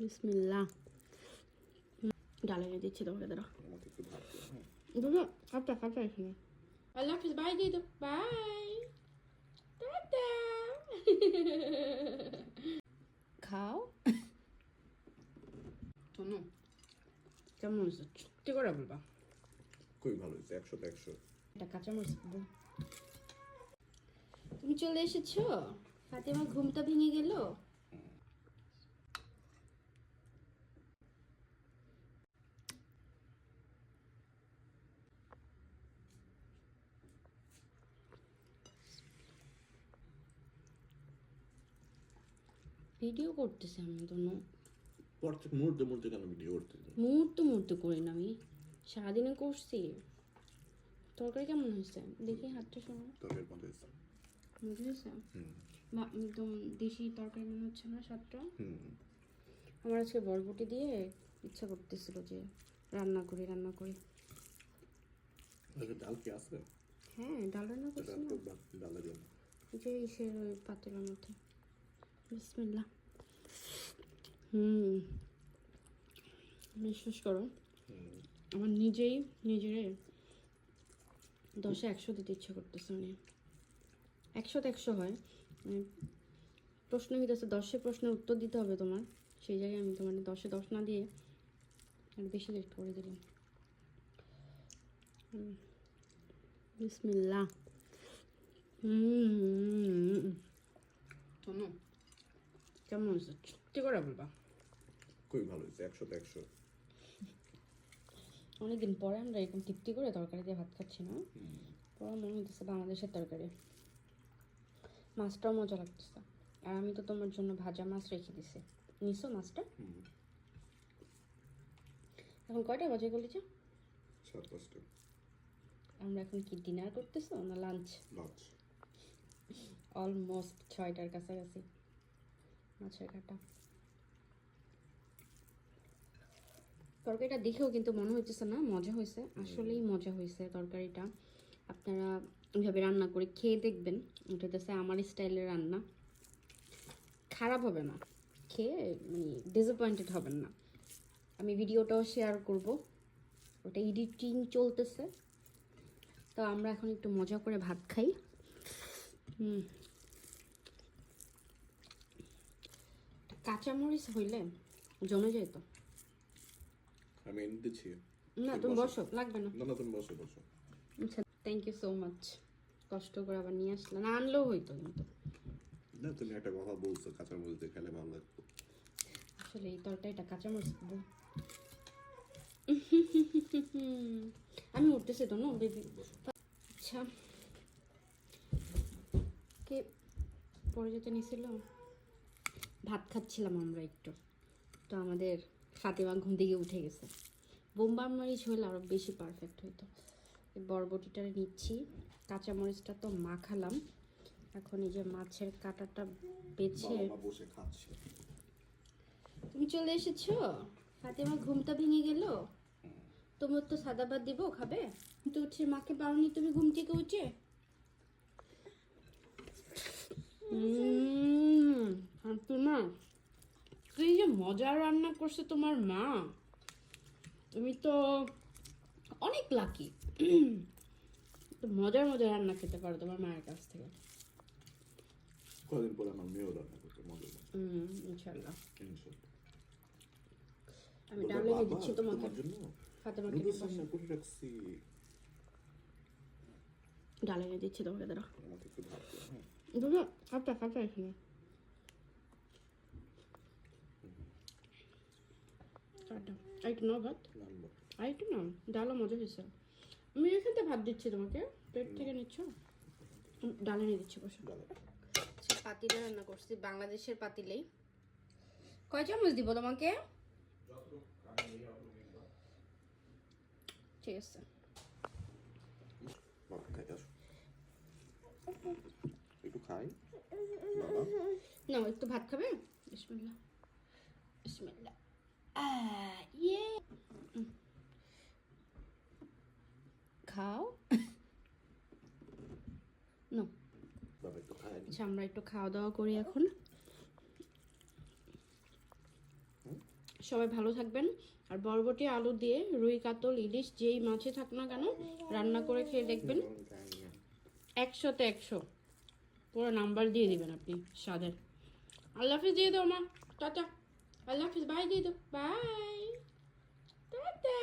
বিসমিল্লাহ। ডালে দিচ্ছি তোমাকে দাঁড়া দুটো কাপটা কাপটা এখানে। আল্লাহ হাফিজ বাই দিয়ে দাও বাই টাটা। খাও। শোনো কেমন হয়েছে? চুক্তি করে বলবা? খুবই ভালো হয়েছে একশোতে একশো। এটা কাঁচামরিচ তুমি চলে এসেছ? ফাতেমা ঘুমটা ভেঙে গেল? ভিডিও করতেছে আমি তো প্রত্যেক মুহূর্তে মুহূর্তে কেন ভিডিও করতে মুহূর্ত মুহূর্ত করি না আমি। সারাদিনে করছি। তরকারি কেমন হয়েছে? দেখি হাতটা শোনো তরকারি মজা হয়েছে। মজা হয়েছে? বা একদম দেশি তরকারি মনে হচ্ছে না স্বাদটা? আমার আজকে বরবটি দিয়ে ইচ্ছা করতেছিল যে রান্না করি রান্না করি। আচ্ছা ডাল কি আছে? হ্যাঁ ডাল রান্না করছি না। ডাল- যে ইসের ওই পাতিলের মধ্যে। বিসমিল্লা হুম। বিশ্বাস করো আমার নিজেই নিজেরে দশে একশো দিতে ইচ্ছা করতেছে মানে। একশোতে একশো হয়। মানে প্রশ্ন হইতেছে দশে প্রশ্নের উত্তর দিতে হবে তোমার। সেই জায়গায় আমি তোমার দশে দশ না দিয়ে আর বেশি লেট করে দিলাম। বিসমিল্লা হুম শোনো কেমন হয়েছে চুক্তি করে বলবা খুবই ভালো হয়েছে একশোতে একশো অনেকদিন পরে আমরা এরকম তৃপ্তি করে তরকারি দিয়ে ভাত খাচ্ছি না পরে মনে হতেছে বাংলাদেশের তরকারি মাছটাও মজা লাগতেছে আর আমি তো তোমার জন্য ভাজা মাছ রেখে দিছি নিছো মাছটা এখন কয়টা বাজে সাত পাঁচটা আমরা এখন কি ডিনার করতেছো না লাঞ্চ লাঞ্চ অলমোস্ট ছয়টার কাছাকাছি মাছের কাটা তরকারিটা দেখেও কিন্তু মনে হচ্ছে না মজা হয়েছে আসলেই মজা হয়েছে তরকারিটা। আপনারা ওইভাবে রান্না করে খেয়ে দেখবেন ওটা হচ্ছে আমার স্টাইলের রান্না। খারাপ হবে না খেয়ে মানে ডিসঅ্যাপয়েন্টেড হবেন না। আমি ভিডিওটাও শেয়ার করব ওটা এডিটিং চলতেছে। তো আমরা এখন একটু মজা করে ভাত খাই। হুম। কাঁচামরিচ হইলে জমে যায় তো। আমি এনে দিচ্ছি। না তুমি বসো। লাগবে না। না না তুমি বসো বসো। আচ্ছা থ্যাংক ইউ সো মাচ কষ্ট করে আবার নিয়ে আসলে। না আনলেও হইতো কিন্তু। না তুমি একটা কথা বলছো কাঁচা মরিচ দিয়ে খেলে ভালো লাগতো। আসলে এই তরকারিটা কাঁচামরিচ দেবো আমি উঠতেছি তো না? বেবি। আচ্ছা। কে পরে যেতে নিছিল? ভাত খাচ্ছিলাম আমরা একটু। তো আমাদের ফাতেমা ঘুম থেকে উঠে গেছে। বোম্বার মরিচ হলে আরও বেশি পারফেক্ট হইতো। এই বরবটিটা নিচ্ছি। কাঁচামরিচটা তো মাখালাম। এখন এই যে মাছের কাঁটাটা বেছে তুমি চলে এসেছ? ফাতেমা ঘুমটা ভেঙে গেল? তোমার তো সাদা ভাত দিব খাবে? তো উঠে মাকে পাওনি তুমি ঘুম থেকে উঠে। উম, ফাতেমা মজার রান্না করছে তোমার মা। তুমি তো অনেক লাকি তো মজার মজার রান্না খেতে পারো তোমার মায়ের কাছ থেকে। কদিন পরে আমার মেয়েও রান্না করতে মজা হুম ইনশাল্লাহ। আমি দিচ্ছি তোমাকে। ফাতেমাকে রান্না করে রাখছি। ডালে দিচ্ছি তোমাকে দাঁড়া দুটো কাপটা কাপটা এখানে। কাটা আরেকটু নাও ভাত আরেকটু নাও ডালও মজা হয়েছে। আমি এখান থেকে ভাত দিচ্ছি তোমাকে। পেট থেকে নিচ্ছ? ডালে নিয়ে দিচ্ছি বসো। সে পাতিলে রান্না করছি। বাংলাদেশের পাতিলেই। কয় চামচ দিব তোমাকে? ঠিক আছে। আসো। একটু খাই। বাবা একটু ভাত খাবে? বিসমিল্লাহ। বিসমিল্লাহ। ইয়ে উম। খাও নো খাই আচ্ছা আমরা একটু খাওয়া দাওয়া করি এখন? সবাই ভালো থাকবেন। আর বরবটি আলু দিয়ে রুই, কাতল, ইলিশ যেই মাছই থাক না কেন, রান্না করে খেয়ে দেখবেন। একশোতে একশো। পুরো নাম্বার দিয়ে দিবেন আপনি, স্বাদের। আল্লাহ হাফিজ, দিয়ে দাও মা। টাটা। আল্লাহ হাফিজ বাই দিয়ে দাও বাই টাটা